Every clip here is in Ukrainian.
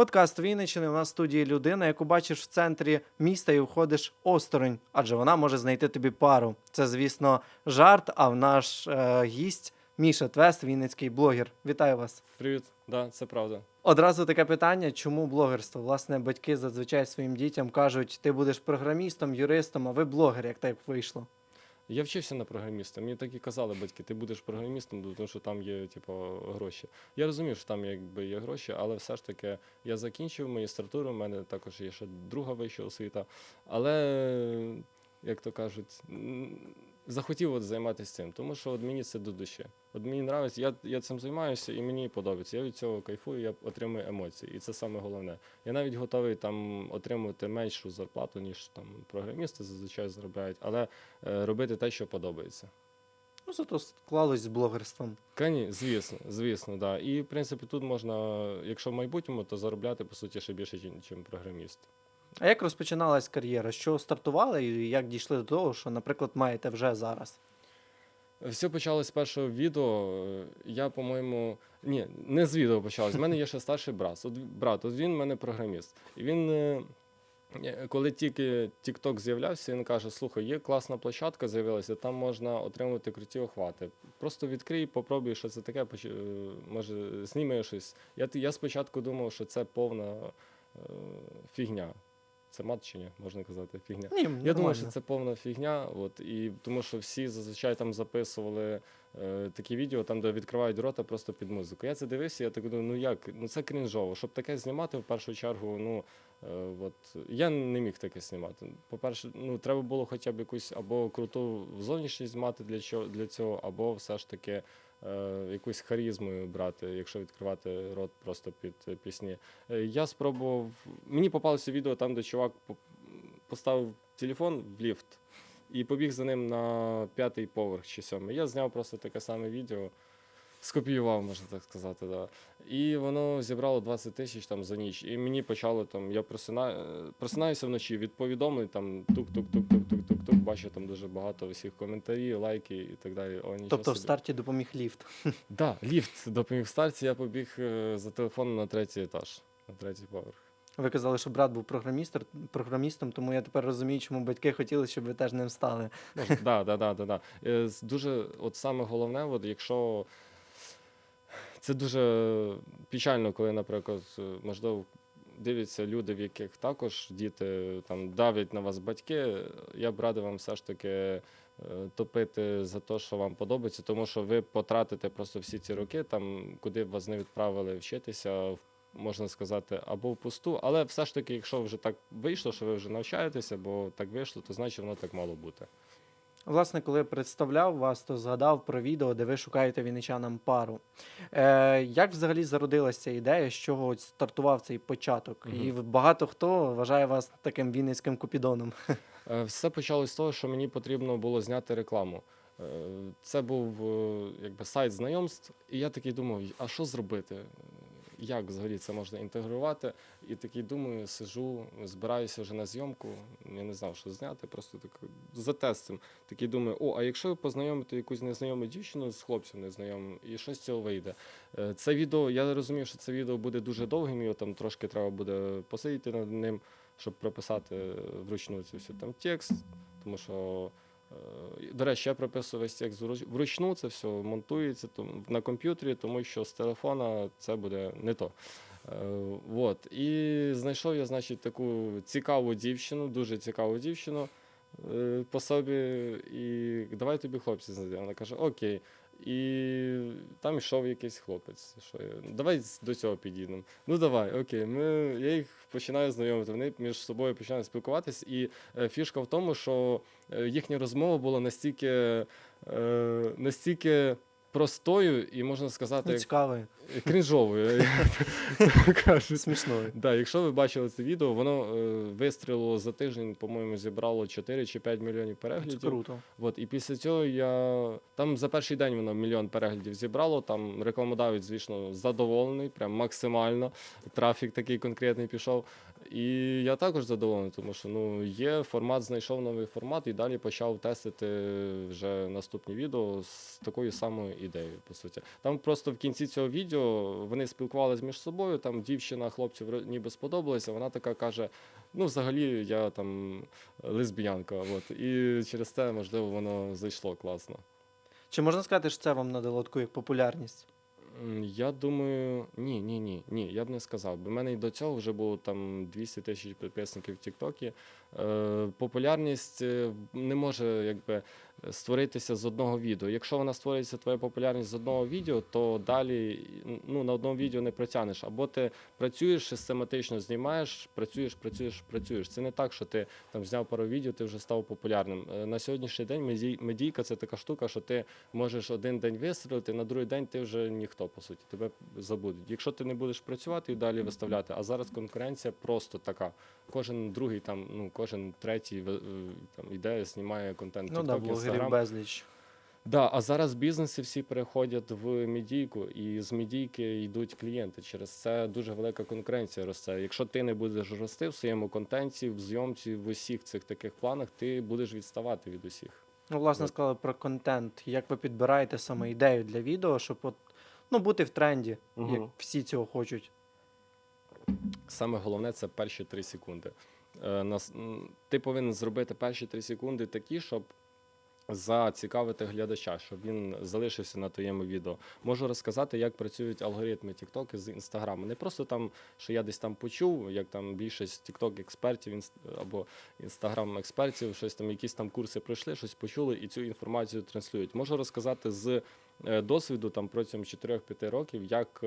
Подкаст Вінниччини. У нас в студії людина, яку бачиш в центрі міста і входиш осторонь, адже вона може знайти тобі пару. Це, звісно, жарт. А в наш е, гість Міша Твест, вінницький блогер. Вітаю вас. Привіт, да, це правда. Одразу таке питання: чому блогерство? Власне, батьки зазвичай своїм дітям кажуть, ти будеш програмістом, юристом, а ви блогер, як так вийшло. Я вчився на програміста. Мені так і казали батьки, ти будеш програмістом, тому що там є, типу, гроші. Я розумів, що там якби є гроші, але все ж таки я закінчив магістратуру, у мене також є ще друга вища освіта. Але, як то кажуть, захотів от займатися цим, тому що от мені це до душі. От мені подобається, я, я цим займаюся і мені подобається. Я від цього кайфую, я отримую емоції. І це саме головне. Я навіть готовий там отримувати меншу зарплату, ніж там програмісти зазвичай заробляють, але е, робити те, що подобається. Ну, зато склалось з блогерством. Кані, звісно, звісно, да. І в принципі тут можна, якщо в майбутньому, то заробляти по суті ще більше, ніж програміст. А як розпочиналась кар'єра? Що стартували і як дійшли до того, що, наприклад, маєте вже зараз? Все почалось з першого відео. Е, Я, по-моєму, ні, не з відео почалось. У мене є ще старший брат. От брат, от він в мене програміст. І він, е, е, коли тільки TikTok з'являвся, він каже: слухай, є класна площадка, з'явилася, там можна отримувати круті охвати. Просто відкрий, попробуй, що це таке, може, зніми щось. Я, я спочатку думав, що це повна фігня. Це мат чи ні, можна казати, фігня. Ні, Я думаю, що це повна фігня. От, і тому що всі зазвичай там записували е, такі відео, там, де відкривають рота просто під музику. Я це дивився, я так думаю, ну як, ну це крінжово. Щоб таке знімати, в першу чергу, ну е, от, я не міг таке знімати. По-перше, ну треба було хоча б якусь або круту зовнішність мати для, чого, для цього, або все ж таки. Е, Якусь харізмою брати, якщо відкривати рот просто під е, пісні. Е, Я спробував. Мені попалося відео там, де чувак поставив телефон в ліфт і побіг за ним на п'ятий поверх чи сьомий. Я зняв просто таке саме відео, скопіював, можна так сказати. Да. І воно зібрало 20 тисяч там за ніч. І мені почало там, я просинаю, просинаюся вночі від повідомлень, там тук-тук-тук-тук-тук-тук-тук, бачу там дуже багато усіх коментарів, лайки і так далі. О, Тобто в собі. старті допоміг ліфт. Да, ліфт допоміг в старті, я побіг е, за телефоном на третій етаж, на третій поверх. Ви казали, що брат був програмістр, програмістом, тому я тепер розумію, чому батьки хотіли, щоб ви теж ним стали. Да, да, да, да, да. Е, Дуже, от саме головне, от якщо це дуже печально, коли, наприклад, можливо, дивляться люди, в яких також діти там давлять на вас батьки. Я б радив вам все ж таки е, топити за те, що вам подобається, тому що ви потратите просто всі ці роки, там, куди б вас не відправили вчитися, можна сказати, або впусту. Але все ж таки, якщо вже так вийшло, що ви вже навчаєтеся, бо так вийшло, то значить воно так мало бути. Власне, коли представляв вас, то згадав про відео, де ви шукаєте вінничанам пару. Е, як взагалі зародилася ця ідея, з чого от стартував цей початок? Мгм. І багато хто вважає вас таким вінницьким купідоном. Е, Все почалось з того, що мені потрібно було зняти рекламу. Е, Це був е, якби сайт знайомств, і я такий думав, а що зробити? Як взагалі це можна інтегрувати? І такий думаю, сижу, збираюся вже на зйомку. Я не знав, що зняти, просто так за тестом. Такий думаю, о, а якщо познайомити якусь незнайому дівчину з хлопцем незнайомим, і що з цього вийде? Е, Це відео, я розумію, що це відео буде дуже довгим, його там трошки треба буде посидіти над ним щоб прописати вручну цю всю там текст, тому що. Е, До речі, я прописую весь текст вруч- вручну, це все монтується на комп'ютері, тому що з телефона це буде не то. От. І знайшов я, значить, таку цікаву дівчину, дуже цікаву дівчину е, по собі. І давай тобі хлопці знайдемо. Вона каже, окей. І там йшов якийсь хлопець. Що я, давай до цього підійдемо. Ну давай, окей. Ми, я їх починаю знайомити. Вони між собою починають спілкуватись. І е, фішка в тому, що е, їхня розмова була настільки, е, настільки простою і можна сказати, Цікавою. цікавий, крінжовою. смішною. Да, якщо ви бачили це відео, воно е, вистрілило за тиждень, по-моєму, зібрало 4 чи 5 мільйонів Це переглядів. круто. От, і після цього я там за перший день воно мільйон переглядів зібрало. Там рекламодавець, звісно, задоволений, прям максимально. Трафік такий конкретний пішов. І я також задоволений, тому що ну є формат, знайшов новий формат і далі почав тестити вже наступні відео з такою самою ідею, по суті. Там просто в кінці цього відео вони спілкувалися між собою. Там дівчина хлопців ніби сподобалася. Вона така каже: ну, взагалі, я там лесбіянка. От. І через це, можливо, воно зайшло класно. Чи можна сказати, що це вам надало таку як популярність? Я думаю, ні, ні, ні, ні, я б не сказав. Бо в мене і до цього вже було там 200 тисяч підписників в Тіктокі. Е, популярність е, не може якби створитися з одного відео. Якщо вона створюється твоя популярність з одного відео, то далі ну, на одному відео не протягнеш. Або ти працюєш систематично, знімаєш, працюєш, працюєш, працюєш. Це не так, що ти там зняв пару відео, ти вже став популярним. Е, На сьогоднішній день медій- медійка це така штука, що ти можеш один день вистрілити, на другий день ти вже ніхто, по суті, тебе забудуть. Якщо ти не будеш працювати і далі виставляти, а зараз конкуренція просто така. Кожен другий, там, ну, кожен третій е, там, іде, знімає контент. Ну TikTok, Instagram. безліч. Да, а зараз бізнеси всі переходять в медійку, і з медійки йдуть клієнти. Через це дуже велика конкуренція росте. Якщо ти не будеш рости в своєму контенті, в зйомці, в усіх цих таких планах, ти будеш відставати від усіх. Ну, власне, От. сказали про контент. Як ви підбираєте саме ідею для відео, щоб от, ну, бути в тренді, як всі цього хочуть. Саме головне це перші три секунди. Е, Ти повинен зробити перші три секунди такі, щоб зацікавити глядача, щоб він залишився на твоєму відео. Можу розказати, як працюють алгоритми TikTok з Instagram. Не просто там, що я десь там почув, як там більшість TikTok експертів або Instagram експертів, щось там, якісь там курси пройшли, щось почули і цю інформацію транслюють. Можу розказати з е, досвіду там протягом 4-5 років, як.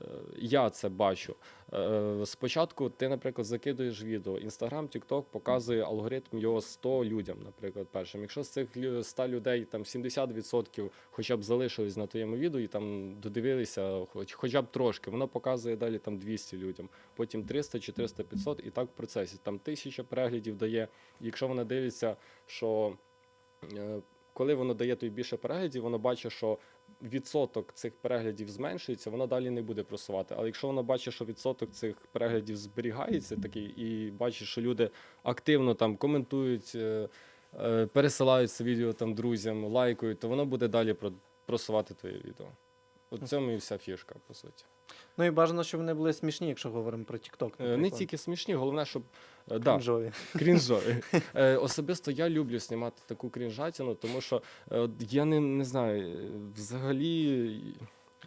Е, е, Я це бачу. Е, Спочатку ти, наприклад, закидуєш відео. Інстаграм, Тікток показує алгоритм його 100 людям, наприклад, першим. Якщо з цих 100 людей там 70% хоча б залишились на твоєму відео і там додивилися, хоч, хоча б трошки, воно показує далі там 200 людям, потім 300, 400, 500 і так в процесі. Там тисяча переглядів дає. Якщо вона дивиться, що е, коли воно дає тобі більше переглядів, воно бачить, що відсоток цих переглядів зменшується, вона далі не буде просувати. Але якщо вона бачить, що відсоток цих переглядів зберігається такий, і бачить, що люди активно там коментують, е, е, пересилають це відео там друзям, лайкають, то воно буде далі про- просувати твоє відео. У цьому і вся фішка, по суті. Ну і бажано, щоб вони були смішні, якщо говоримо про TikTok. Е, Не тільки смішні, головне, щоб е, да, Крінжові. крінжові. Е, особисто я люблю знімати таку крінжатину, тому що е, от я не, не знаю, е, взагалі.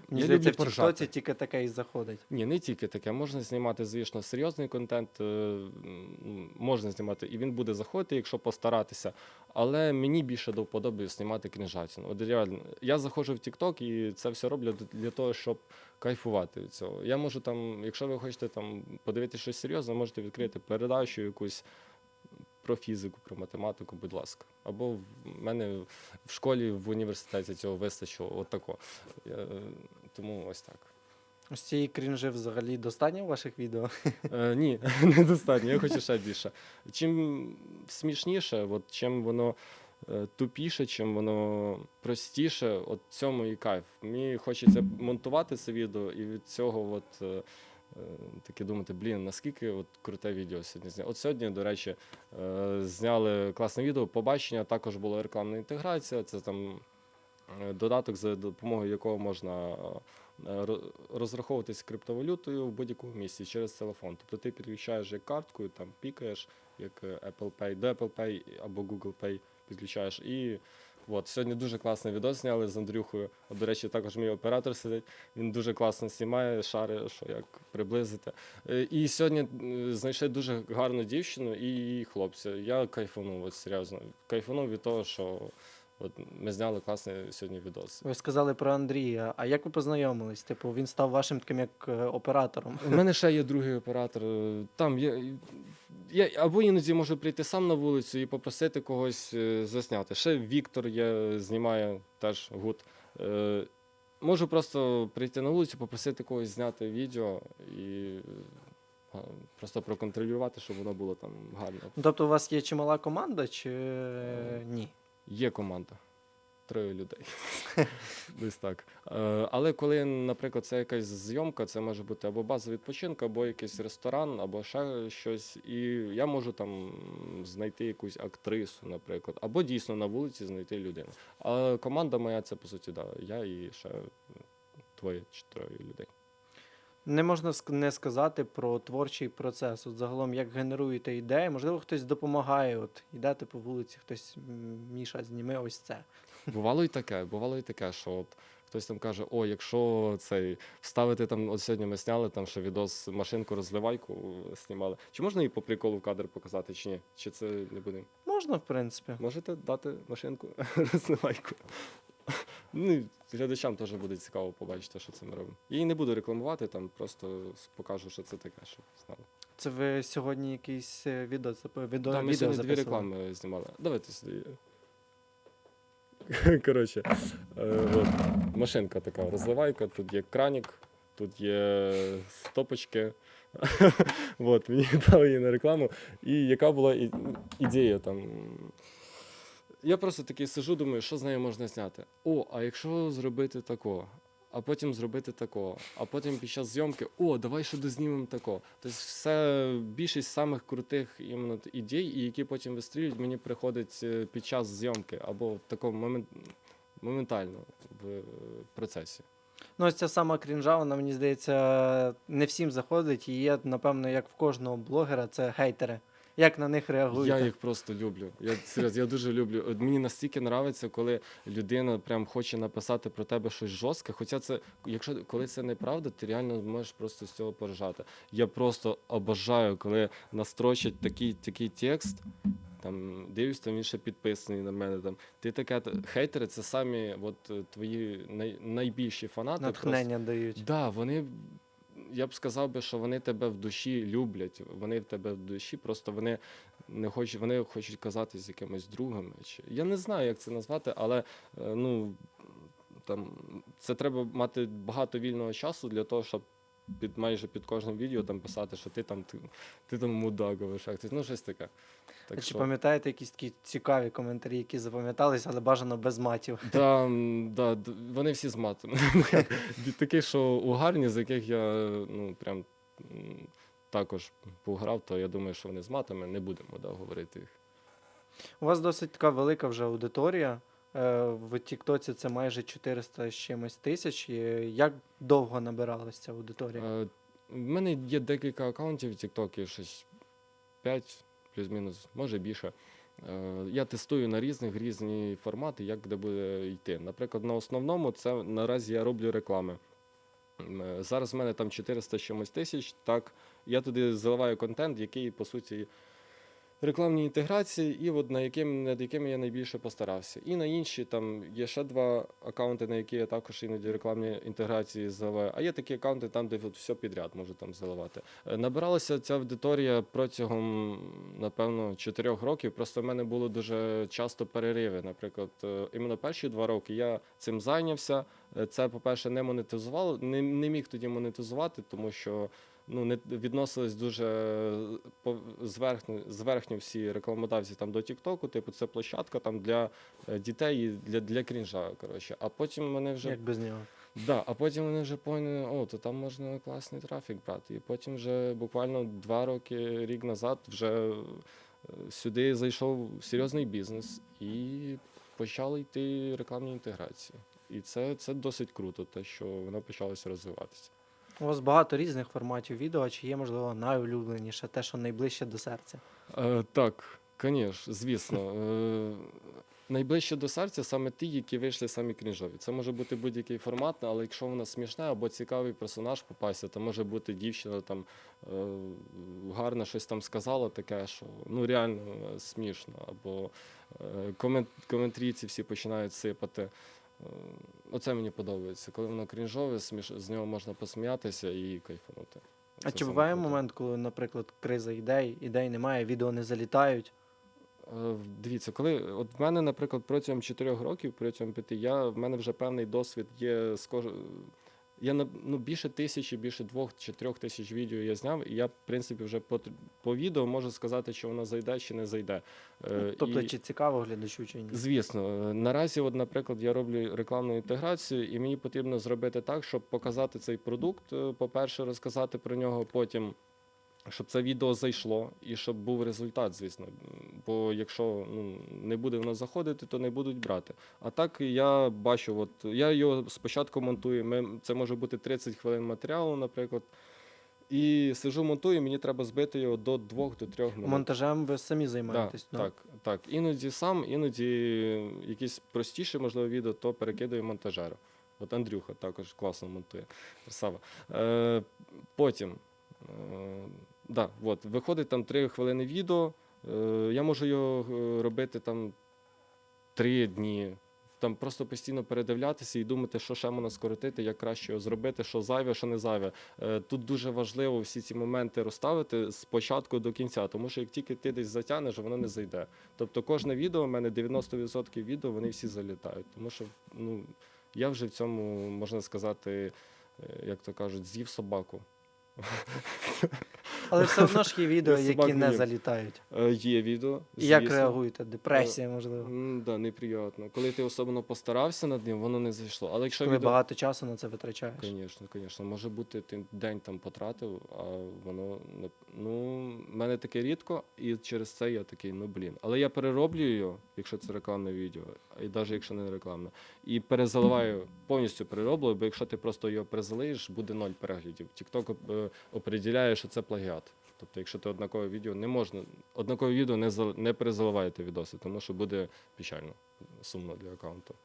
Мені я здається, люблю в поржати. TikTok тільки таке і заходить. Ні, не тільки таке. Можна знімати, звісно, серйозний контент, е, м, можна знімати, і він буде заходити, якщо постаратися. Але мені більше до вподоби знімати крінжатину. От реально, я заходжу в TikTok і це все роблю д- для того, щоб кайфувати від цього. Я можу там, якщо ви хочете там подивитися щось серйозне, можете відкрити передачу якусь про фізику, про математику, будь ласка. Або в мене в школі, в університеті цього вистачило. От тако. Я, е, тому ось так. Ось цієї крінжи взагалі достатньо в ваших відео. Е, ні, недостатньо. Я хочу ще більше. Чим смішніше, от чим воно е, тупіше, чим воно простіше, от цьому і кайф. Мені хочеться монтувати це відео і від цього от, е, таке думати, блін, наскільки от круте відео сьогодні зняли. От сьогодні, до речі, е, зняли класне відео. Побачення також була рекламна інтеграція. Це там е, додаток, за допомогою якого можна е, розраховуватись криптовалютою в будь-якому місці через телефон. Тобто ти підключаєш як карткою, там пікаєш, як е, Apple Pay, до Apple Pay або Google Pay підключаєш. І от сьогодні дуже класний відео зняли з Андрюхою. От, до речі, також мій оператор сидить. Він дуже класно знімає, шари, що як приблизити. Е, І сьогодні е, знайшли дуже гарну дівчину і її хлопця. Я кайфанув, от серйозно. Кайфанув від того, що от ми зняли класний сьогодні відос. Ви сказали про Андрія. А як ви познайомились? Типу, він став вашим таким як е, оператором. У мене ще є другий оператор. Там є. Я або іноді можу прийти сам на вулицю і попросити когось е, засняти. Ще Віктор є, знімає теж гуд. Е, Можу просто прийти на вулицю, попросити когось зняти відео і е, просто проконтролювати, щоб воно було там гарно. Тобто у вас є чимала команда, чи е, ні? Є команда. Троє людей. Десь так. Е, Але коли, наприклад, це якась зйомка, це може бути або база відпочинку, або якийсь ресторан, або ще щось. І я можу там знайти якусь актрису, наприклад, або дійсно на вулиці знайти людину. А команда моя це по суті, да, я і ще двоє чи троє людей. Не можна не сказати про творчий процес. От загалом, як генеруєте ідеї, можливо, хтось допомагає. От йдете по вулиці, хтось Міша, зніми ось це. Бувало і таке, бувало і таке, що от хтось там каже: о, якщо цей вставити там, от сьогодні ми сняли там ще відос машинку розливайку знімали. Чи можна її по приколу в кадр показати, чи ні? Чи це не буде? Можна, в принципі. Можете дати машинку розливайку? Ну, глядачам теж буде цікаво побачити, що це ми робимо. Я її не буду рекламувати, там просто покажу, що це таке, щоб знали. Це ви сьогодні якийсь е, відео, відео, Там ми відео сьогодні дві реклами знімали. Давайте сюди. Коротше, е, от, машинка така, розливайка, тут є кранік, тут є стопочки. От, мені дали її на рекламу. І яка була ідея там. Я просто такий сижу, думаю, що з нею можна зняти. О, а якщо зробити тако, а потім зробити тако, а потім під час зйомки, о, давай ще дознімемо тако. Тобто все більшість самих крутих іменно ідей, які потім вистрілюють, мені приходить е, під час зйомки або в такому момент, моментально в е, процесі. Ну, ось ця сама крінжа, вона, мені здається, не всім заходить. І є, напевно, як в кожного блогера, це хейтери. Як на них реагуєте? Я їх просто люблю. Я серйозно, я дуже люблю. От мені настільки подобається, коли людина прям хоче написати про тебе щось жорстке. Хоча це, якщо коли це неправда, ти реально можеш просто з цього поржати. Я просто обожаю, коли настрочать такий, такий текст. Там дивлюсь, там він ще підписаний на мене. Там ти таке хейтери, це самі от твої най, найбільші фанати. просто. Натхнення дають. Да, вони. Я б сказав би, що вони тебе в душі люблять. Вони в тебе в душі, просто вони не хочуть, вони хочуть казати з якимись другими. Я не знаю, як це назвати, але е, ну там це треба мати багато вільного часу для того, щоб під майже під кожним відео там писати, що ти там ти, ти там мудак або ще хтось. Ну щось таке. Чи що, пам'ятаєте якісь такі цікаві коментарі, які запам'ятались, але бажано без матів? да, да, вони всі з матом. Такі, що угарні, з яких я ну прям також пограв, то я думаю, що вони з матами не будемо да, говорити їх. У вас досить така велика вже аудиторія. Е, В Тіктоці це майже 400 з чимось тисяч. Як довго набиралась ця аудиторія? Е, В мене є декілька аккаунтів в TikTok, щось 5 плюс-мінус, може більше. Е, Я тестую на різних різні формати, як де буде йти. Наприклад, на основному це наразі я роблю реклами. Е, Зараз в мене там 400 з чимось тисяч. Так, я туди заливаю контент, який, по суті, рекламні інтеграції, і от на яким, над якими я найбільше постарався. І на інші там є ще два аккаунти, на які я також іноді рекламні інтеграції заливаю. А є такі аккаунти, там, де от все підряд можу там заливати. Е, Набиралася ця аудиторія протягом, напевно, чотирьох років. Просто в мене було дуже часто перериви. Наприклад, е, іменно перші два роки я цим зайнявся. Е, Це, по-перше, не монетизувало, не, не міг тоді монетизувати, тому що ну, не відносились дуже зверхньо, зверхньо всі рекламодавці там до Тіктоку. Типу, це площадка там для е, дітей і для, для крінжа. Коротше. А потім мене вже Як без нього? Да, а потім вони вже поняли, о, то там можна класний трафік брати. І потім вже буквально два роки, рік назад, вже е, сюди зайшов серйозний бізнес і почали йти рекламні інтеграції. І це, це досить круто, те, що воно почалося розвиватися. У вас багато різних форматів відео, чи є, можливо, найулюбленіше, те, що найближче до серця? Е, так, звісно, звісно. Е, найближче до серця саме ті, які вийшли самі крінжові. Це може бути будь-який формат, але якщо вона смішна або цікавий персонаж попасться, то може бути дівчина там е, гарно щось там сказала, таке, що ну реально е, смішно, або е, комент, коментарі ці всі починають сипати. Е, Оце мені подобається. Коли воно крінжове, сміш... з нього можна посміятися і кайфанути. А чи буває круто. момент, коли, наприклад, криза ідей, ідей немає, відео не залітають? Е, Дивіться, коли от в мене, наприклад, протягом 4 років, протягом 5, я в мене вже певний досвід є з кож... Я на ну, більше тисячі, більше двох чи трьох тисяч відео я зняв, і я, в принципі, вже по, по відео можу сказати, чи воно зайде, чи не зайде. Ну, Тобто, і- чи цікаво глядачу, чи ні? Звісно, Е, наразі, от, наприклад, я роблю рекламну інтеграцію, і мені потрібно зробити так, щоб показати цей продукт. е, По-перше, розказати про нього, потім. Щоб це відео зайшло і щоб був результат, звісно. Бо якщо ну, не буде воно заходити, то не будуть брати. А так я бачу, от я його спочатку монтую. Ми, це може бути 30 хвилин матеріалу, наприклад. І сижу, монтую, мені треба збити його до 2 до 3 минут. Монтажем ви самі Да, займаєтесь. ну? так, так. Іноді сам, іноді якісь простіші, можливо, відео, то перекидаю монтажеру. От Андрюха також класно монтує. Красава. Е, потім, е, да, от, виходить там 3 хвилини відео. Е, я можу його е, робити там 3 дні. Там просто постійно передивлятися і думати, що ще можна скоротити, як краще його зробити, що зайве, що не зайве. Е, Тут дуже важливо всі ці моменти розставити з початку до кінця, тому що як тільки ти десь затягнеш, воно не зайде. Тобто кожне відео, у мене 90% відео, вони всі залітають. Тому що ну, я вже в цьому, можна сказати, як то кажуть, з'їв собаку. Але все одно ж є відео, які собак не залітають. Е, Є відео. І як звісно. реагуєте? Депресія, можливо. М, Да, неприємно. Коли ти особливо постарався над ним, воно не зайшло. Але якщо Коли відео... багато часу на це витрачаєш. Звісно, звісно. Може бути, ти день там потратив, а воно не. Ну, в мене таке рідко, і через це я такий, ну блін. Але я перероблюю його, якщо це рекламне відео, і навіть якщо не рекламне, і перезаливаю, повністю перероблюю, бо якщо ти просто його перезалиєш, буде ноль переглядів. TikTok е, определяє, що це плагіат. Тобто, якщо ти однакове відео не можна, однакове відео не зал- не перезаливаєте відоси, тому що буде печально, сумно для аккаунту.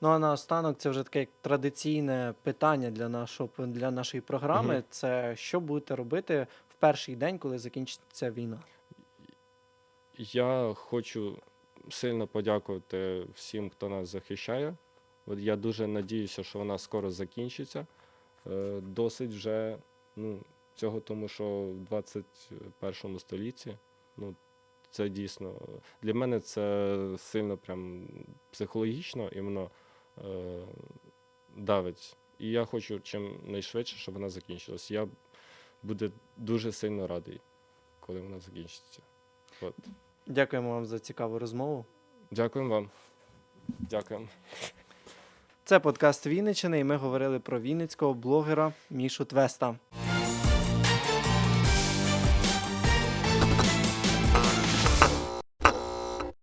Ну а наостанок це вже таке як традиційне питання для нашого для нашої програми. Мгм. Це що будете робити в перший день, коли закінчиться війна? Я хочу сильно подякувати всім, хто нас захищає. От я дуже надіюся, що вона скоро закінчиться. Е, Досить вже ну, цього, тому що в 21 столітті ну, це дійсно для мене це сильно прям психологічно іменно е, давить. І я хочу чим найшвидше, щоб вона закінчилась. Я буду дуже сильно радий, коли вона закінчиться. От. Дякуємо вам за цікаву розмову. Дякуємо вам. Дякуємо. Це подкаст Вінниччини, і ми говорили про вінницького блогера Мішу Твеста.